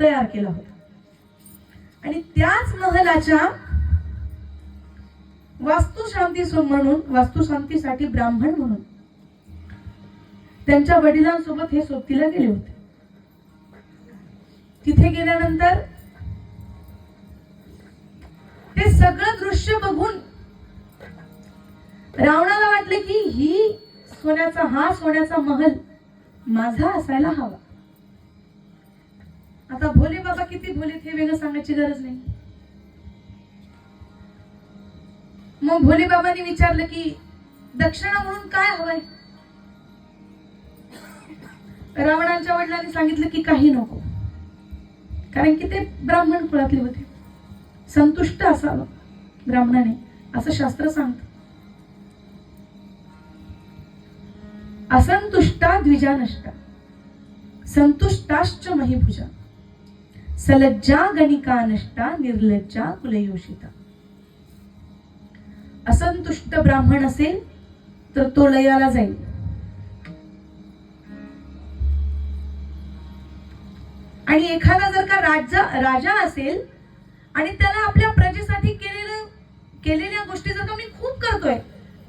तयार केला होता. आणि त्याच महलाच्या वास्तुशांती म्हणून वास्तुशांतीसाठी ब्राह्मण म्हणून त्यांच्या वडिलांसोबत हे सोबतीला गेले होते. तिथे गेल्यानंतर ते सगळं दृश्य बघून रावणाला वाटले की ही सोन्याचा हा सोन्याचा महल माझा असायला हवा. आता भोले बाबा किती भोलेत हे वेगळं सांगायची गरज नाही. मग भोले बाबांनी विचारलं की दक्षिणा म्हणून काय हवंय? रावणाच्या वडिलांनी सांगितलं की काही नको. कारण की ते ब्राह्मण कुळातले होते. संतुष्ट असावं ब्राह्मणाने असं शास्त्र सांगत. असंतुष्टा द्विजा नष्टा संतुष्टाश्च महिभुजा. सलज्जा गणिका नष्टा निर्लज्जा कुलयोषिता असंतुष्ट ब्राह्मण असेल तर तो लयाला जाईल आणि एखादा जर का राजा राजा असेल आणि त्याला आपल्या प्रजेसाठी केलेलं केलेल्या गोष्टी जर का मी खूप करतोय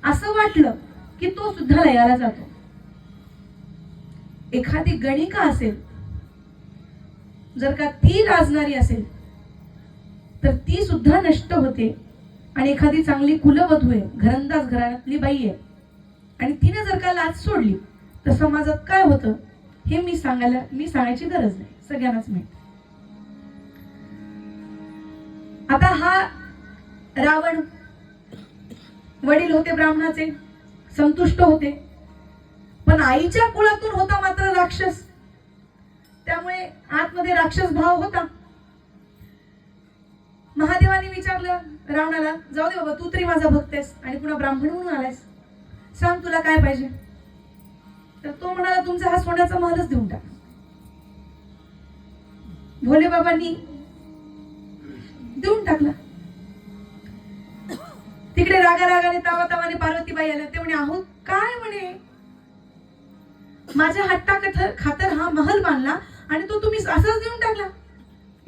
असं वाटलं की तो सुद्धा लयाला जातो. एखादी गणिका असेल जर का ती राजणारी असेल तर ती सुद्धा नष्ट होते. आणि एखादी चांगली कुलवधू आहे घरंदाज घरातली बाई आहे आणि तिने जर का लाच सोडली तर समाजात काय होतं? हे मी सांगायला मी सांगायची गरज नाही. सगळ्यांनाच माहिती आता हा रावण वडील होते ब्राह्मणाचे संतुष्ट होते. पण आईच्या कुळातून होता मात्र राक्षस. त्यामुळे आतमध्ये राक्षस भाव होता. महादेवाने विचारलं रावणाला जाऊ दे बाबा तू तरी माझा भक्त आहेस आणि पुन्हा ब्राह्मण म्हणून आलायस. सांग तुला काय पाहिजे. तर तो म्हणाला तुमचा हा सोन्याचा महलच देऊन टाक. भोले बाबांनी देऊन टाकला. तिकडे रागा रागाने तावा तावाने पार्वतीबाई आल्या. ते म्हणे आहो काय म्हणे? माझ्या हट्टा खातर हा महल बांधला आणि तो तुम्ही असाच देऊन टाकला.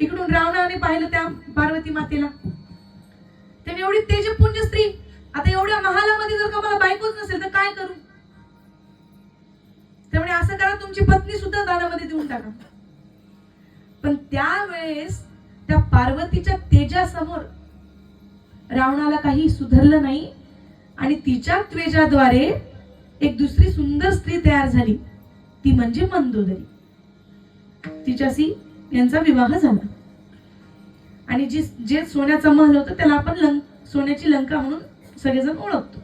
इकडून रावणाने पाहिलं त्या पार्वती मातेला. त्याने एवढी तेजपुंज स्त्री आता एवढ्या महालामध्ये जर का मला बायकोच नसेल तर काय करू? त्यामुळे असं करा तुमची पत्नी सुद्धा दानामध्ये देऊन टाका. पण त्यावेळेस त्या पार्वतीच्या तेजासमोर रावणाला काही सुधरलं नाही आणि तिच्या त्वेजाद्वारे एक दुसरी सुंदर स्त्री तयार झाली. ती म्हणजे मंदोदरी. तिच्याशी यांचा विवाह झाला. आणि जी जे सोन्याचा महल होतं त्याला आपण लंक सोन्याची लंका म्हणून सगळेजण ओळखतो.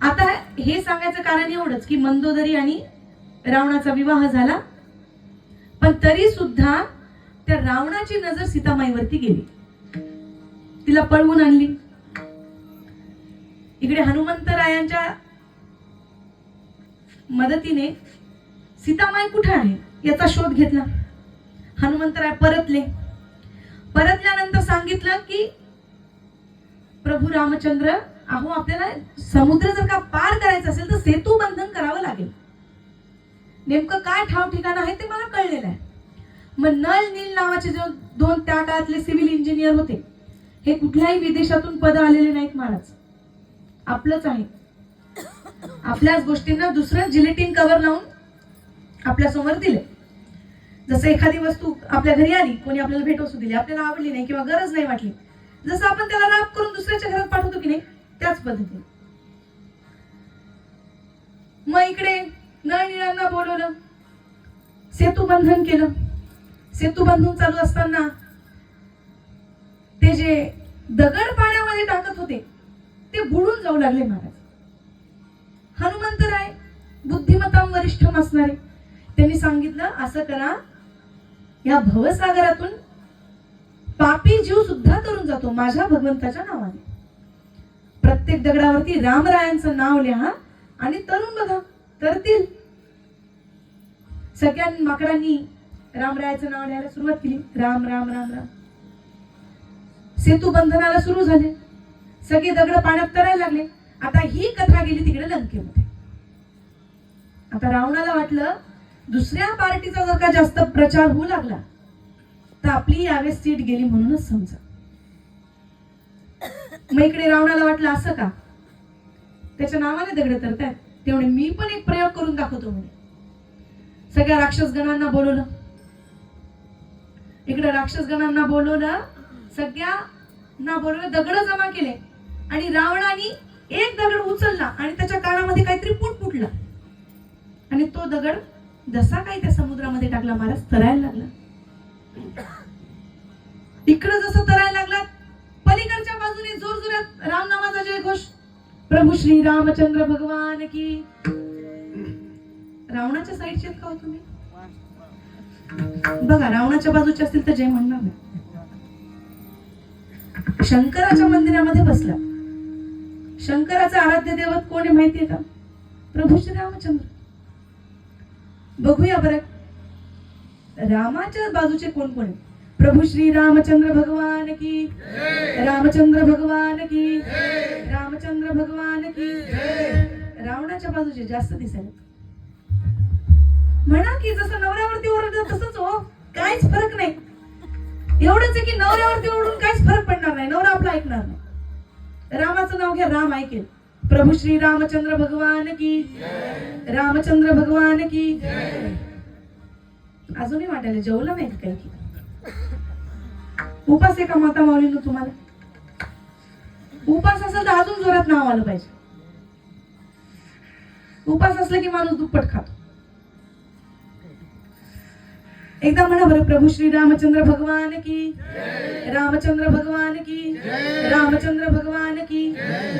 आता हे सांगायचं कारण एवढंच की मंदोदरी आणि रावणाचा विवाह झाला. पण तरी सुद्धा त्या रावणाची नजर सीतामाईवरती गेली. तिला पळवून आणली. इकडे हनुमंतरायांच्या मदतीने सीतामाई कुठे आहे? याचा शोध घेतला. हनुमंतराय परतले. परतल्यानंतर सांगितलं की प्रभू रामचंद्र अहो आपल्याला समुद्र जर का पार करायचं असेल तर सेतू बंधन करावं लागेल. नेमकं काय ठाव ठिकाण आहे ते मला कळलेलं आहे. मग नल नील नावाचे जो दोन त्या काळातले सिव्हिल इंजिनियर होते हे कुठल्याही विदेशातून पद आलेले नाहीत महाराज. आपलंच आहे. आपल्याच गोष्टींना दुसरं जिलेटिन कव्हर लावून आपल्यासमोर दिले जसं एखादी वस्तू आपल्या घरी आली कोणी आपल्याला भेटवस्तू दिली आपल्याला आवडली नाही किंवा गरज नाही वाटली जसं आपण त्याला राब करून दुसऱ्याच्या घरात पाठवतो की नाही त्याच पद्धतीने. मग इकडे नळनिळांना बोलवलं सेतू बंधन केलं. सेतू बंधन चालू असताना ते जे दगड पाण्यामध्ये टाकत होते ते बुडून जाऊ लागले महाराज. हनुमंतराय बुद्धिमत्ता वरिष्ठ असणारे त्यांनी सांगितलं असं करा. या भवसागरातून पापी जीव सुद्धा तरून जातो माझ्या भगवंताच्या नावाने. प्रत्येक दगडावरती रामरायांचं नाव लिहा आणि तरुण बघा तरतील सगळ्या माकडांनी रामरायाचं नाव लिहायला सुरुवात केली. राम राम राम राम. सेतू बंधनाला सुरू झाले. सगळे दगड पाण्यात तरायला लागले. आता ही कथा गेली तिकडे लंकेमध्ये. आता रावणाला वाटलं दुसऱ्या पार्टीचा जर का जास्त प्रचार होऊ लागला तर आपली यावेळेस सीट गेली म्हणूनच समजा. मग इकडे रावणाला वाटलं असं का? त्याच्या नावाने दगड तरतायत तेवढे मी पण एक प्रयोग करून दाखवतो म्हणे. सगळ्या राक्षसगणांना बोलवलं. इकडे राक्षसगणांना बोलवलं सगळ्यांना बोलवलं दगड जमा केले. आणि रावणाने एक दगड उचलला आणि त्याच्या कानामध्ये काहीतरी पुट फुटला. आणि तो दगड जसा काही त्या समुद्रामध्ये टाकला महाराज तरायला लागला. इकडं जसं तरायला लागला पलीकडच्या बाजूने जोर जोरात राम नावाचा जय घोष प्रभू श्री रामचंद्र भगवान की. रावणाच्या साईडचे का हो तुम्ही? बघा रावणाच्या बाजूचे असतील तर जय म्हणणार नाही. शंकराच्या मंदिरामध्ये बसला. शंकराचा आराध्य देवत कोण माहितीये का? प्रभू श्री रामचंद्र. बघूया बरं. रामाच्या बाजूचे कोण कोण आहे प्रभू श्री रामचंद्र भगवान की? रामचंद्र भगवान की? रामचंद्र भगवान की? रावणाच्या बाजूचे जास्त दिसायला म्हणा की जसं नवऱ्यावरती ओरडत तसंच हो. काहीच फरक नाही. एवढंच आहे की नवऱ्यावरती ओरडून काहीच फरक पडणार नाही. नवरा आपला ऐकणार नाही. रामाचं नाव घ्या राम ऐकेल. प्रभू श्री रामचंद्र भगवान की रामचंद्र भगवान की अजूनही वाटायला जेवलं नाही काही? की उपास आहे का माता माऊलीनं तुम्हाला? उपास असेल तर अजून जोरात नाव आलं पाहिजे. उपास असलं की माणूस दुप्पट खातो. एकदा म्हणा बरं प्रभू श्री रामचंद्र भगवान की. रामचंद्र भगवान की. रामचंद्र भगवान की.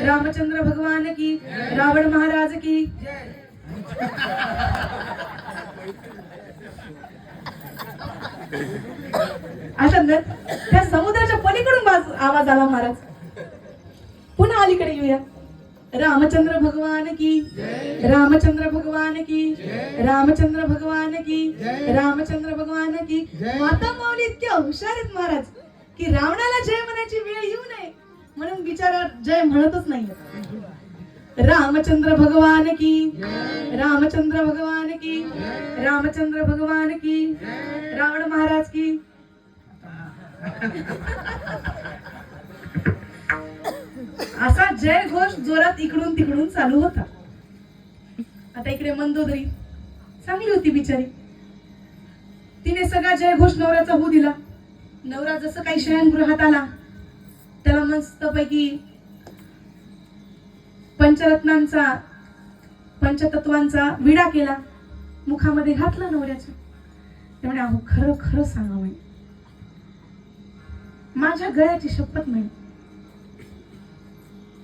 रामचंद्र भगवान की. रावण महाराज की. अशा न- त्या समुद्राच्या पलीकडून आवाज आला महाराज. पुन्हा अलीकडे येऊया. रामचंद्र भगवान की। रामचंद्र भगवान की। रामचंद्र भगवान की। रामचंद्र भगवान की। माता माऊली इतक्या हुशार आहेत महाराज की रावणाला जय म्हणायची वेळ येऊ नये म्हणून बिचारा जय म्हणतच नाही रामचंद्र भगवान की। रामचंद्र भगवान की। रामचंद्र भगवान की। रावण महाराज की। असा जय घोष जोरात इकडून तिकडून चालू होता. आता इकडे मंदोदरी. चांगली होती बिचारी. तिने सगळा जय घोष नवऱ्याचा होऊ दिला. नवरा जसं काही शयनगृहात आला त्याला मस्तपैकी पंचरत्नांचा पंचतत्वांचा विडा केला. मुखामध्ये घातला नवऱ्याच्या ते म्हणे अहो खरं खरं सांगा म्हणे. माझ्या गळ्याची शपथ म्हणे.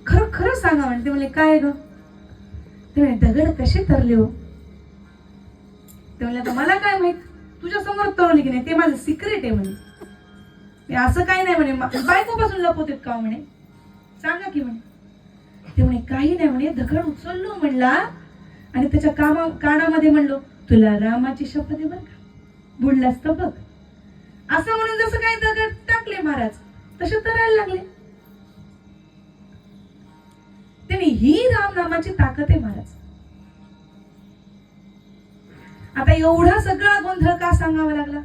खरं खरं सांगा म्हणे ते म्हणले काय ग? ते म्हणे दगड कसे तरले हो? ते म्हणले आता मला काय माहीत? तुझ्या समोर तरवले की नाही? ते माझं सिक्रेट आहे म्हणे. मी असं काही नाही म्हणे बायकोपासून लपवतेत का हो म्हणे? सांगा की म्हणे. ते म्हणे काही नाही म्हणे दगड उचललो म्हणला आणि त्याच्या कामा कानामध्ये म्हणलो तुला रामाची शपथ आहे बरं का? बुडलास तर बघ. असं म्हणून जसं काही दगड टाकले महाराज तसे तरायला लागले. ही रामनामाची ताकद आहे महाराज. आता एवढा सगळा गोंधळ का सांगावा लागला.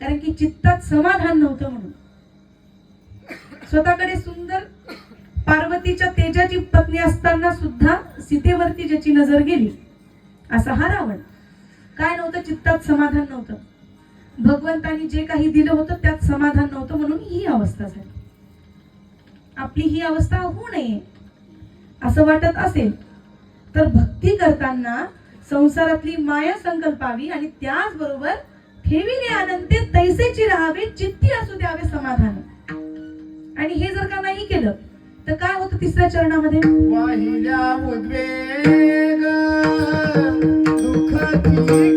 कारण की चित्तात समाधान नव्हतं म्हणून. स्वतःकडे सुंदर पार्वतीच्या तेजाची पत्नी असताना सुद्धा सीतेवरती ज्याची नजर गेली असा हा रावण. काय नव्हतं? चित्तात समाधान नव्हतं. भगवंतानी जे काही दिलं होतं त्यात समाधान नव्हतं म्हणून ही अवस्था झाली. आपली ही अवस्था होऊ नये. असं वाटत असेल. तर भक्ती करताना संसारातली माया संकल्पावी आणि त्याचबरोबर ठेवीने आनंदे तैसेची राहावे चित्ती असू द्यावे समाधान. आणि हे जर का नाही केलं तर काय होतं तिसऱ्या चरणामध्ये? वाहिल्या उद्वेग दुःखाची